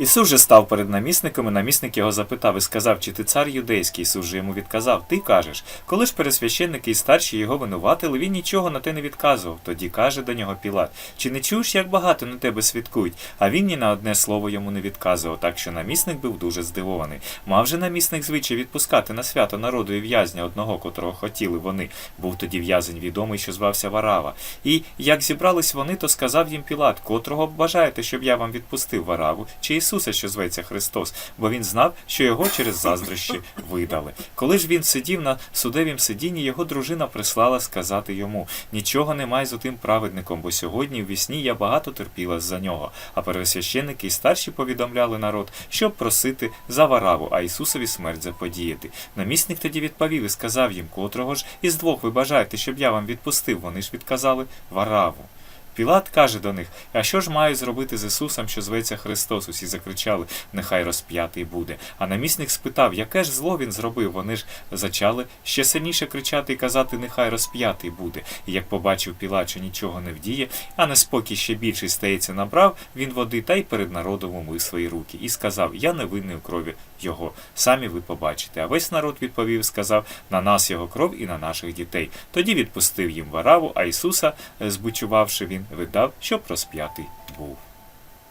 Ісус же став перед намісником, і намісник його запитав і сказав, чи ти цар юдейський? Ісус же йому відказав, ти кажеш. Коли ж пересвященники і старші його винуватили, він нічого на те не відказував. Тоді каже до нього Пілат, чи не чуєш, як багато на тебе свідкують? А він ні на одне слово йому не відказував, так що намісник був дуже здивований. Мав же намісник звичай відпускати на свято народу і в'язня одного, котрого хотіли вони. Був тоді в'язень відомий, що звався Варава. І як зібрались вони, то сказав їм Пілат, котрого бажаєте, щоб я вам відпустив Вараву, чи Ісуса, що зветься Христос, бо він знав, що його через заздрощі видали. Коли ж він сидів на судовім сидінні, його дружина прислала сказати йому: Нічого немає з отим праведником, бо сьогодні в вісні я багато терпіла за нього. А первосвященники і старші повідомляли народ, щоб просити за Вараву, а Ісусові смерть заподіяти. Намісник тоді відповів і сказав їм, котрого ж із двох ви бажаєте, щоб я вам відпустив. Вони ж відказали Вараву. Пілат каже до них: А що ж маю зробити з Ісусом, що зветься Христос? Усі закричали, нехай розп'ятий буде. А намісник спитав, яке ж зло він зробив? Вони ж зачали ще сильніше кричати і казати, нехай розп'ятий буде. І як побачив Пілат, що нічого не вдіє, а неспокій ще більший стається набрав, він води та й перед народом умив свої руки і сказав: Я не винний у крові його. Самі ви побачите. А весь народ відповів, сказав: на нас його кров і на наших дітей. Тоді відпустив їм вараву, а Ісуса, збучувавши він, видав, щоб розп'ятий був.